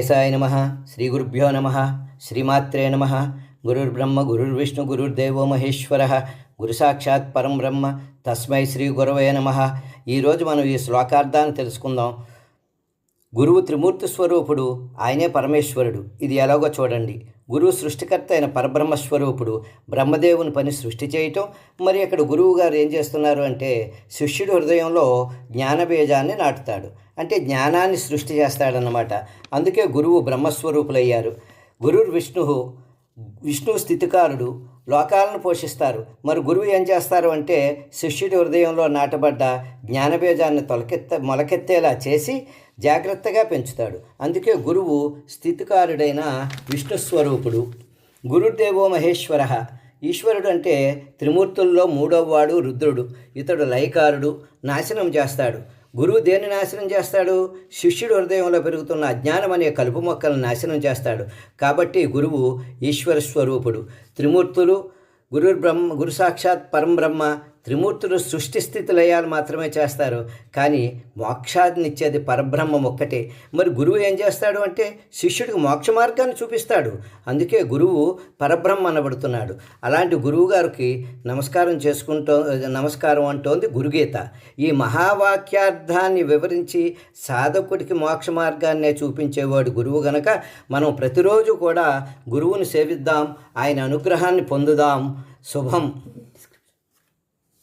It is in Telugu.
కేశాయ నమ. శ్రీ గురుభ్యో నమ. శ్రీమాత్రే నమ. గురుర్బ్రహ్మ గురుర్విష్ణు గురుర్దేవో మహేశ్వర. గురు సాక్షాత్ పరం బ్రహ్మ. తస్మై శ్రీ గురవే నమ. ఈరోజు మనం ఈ శ్లోకార్థాన్ని తెలుసుకుందాం. గురువు త్రిమూర్తి స్వరూపుడు ఆయనే పరమేశ్వరుడు. ఇది ఎలాగో చూడండి. గురువు సృష్టికర్త అయిన పరబ్రహ్మ స్వరూపుడు బ్రహ్మదేవుని పని సృష్టి చేయటం. మరి అక్కడ గురువు గారు ఏం చేస్తున్నారు అంటే శిష్యుడి హృదయంలో జ్ఞానబీజాన్ని నాటుతాడు. అంటే జ్ఞానాన్ని సృష్టి చేస్తాడనమాట అందుకే గురువు బ్రహ్మస్వరూపులయ్యారు. గురుర్ విష్ణు విష్ణు స్థితికారుడు. లోకాలను పోషిస్తారు. మరి గురువు ఏం చేస్తారు అంటే శిష్యుడి హృదయంలో నాటబడ్డ జ్ఞానబీజాన్ని తొలకెత్త మొలకెత్తేలా చేసి జాగ్రత్తగా పెంచుతాడు. అందుకే గురువు స్థితికారుడైన విష్ణు స్వరూపుడు గురుదేవో మహేశ్వర. ఈశ్వరుడు అంటే త్రిమూర్తుల్లో మూడవవాడు రుద్రుడు. ఇతడు లయకారుడు. నాశనం చేస్తాడు. గురువు దేన్ని నాశనం చేస్తాడు? శిష్యుడు హృదయంలో పెరుగుతున్న అజ్ఞానం అనే కలుపు మొక్కలను నాశనం చేస్తాడు. కాబట్టి గురువు ఈశ్వర స్వరూపుడు. త్రిమూర్తులు గురు బ్రహ్మ గురు సాక్షాత్ పరంబ్రహ్మ త్రిమూర్తులు సృష్టి స్థితి లయాలు మాత్రమే చేస్తారు. కానీ మోక్షాన్నిచ్చేది పరబ్రహ్మం ఒక్కటే. మరి గురువు ఏం చేస్తాడు అంటే శిష్యుడికి మోక్ష మార్గాన్ని చూపిస్తాడు. అందుకే గురువు పరబ్రహ్మ అనబడుతున్నాడు. అలాంటి గురువు గారికి నమస్కారం చేసుకుంటూ నమస్కారం అంటోంది గురుగీత. ఈ మహావాక్యార్థాన్ని వివరించి సాధకుడికి మోక్ష మార్గాన్నే చూపించేవాడు గురువు గనక మనం ప్రతిరోజు కూడా గురువుని సేవిద్దాం ఆయన అనుగ్రహాన్ని పొందుదాం. శుభం.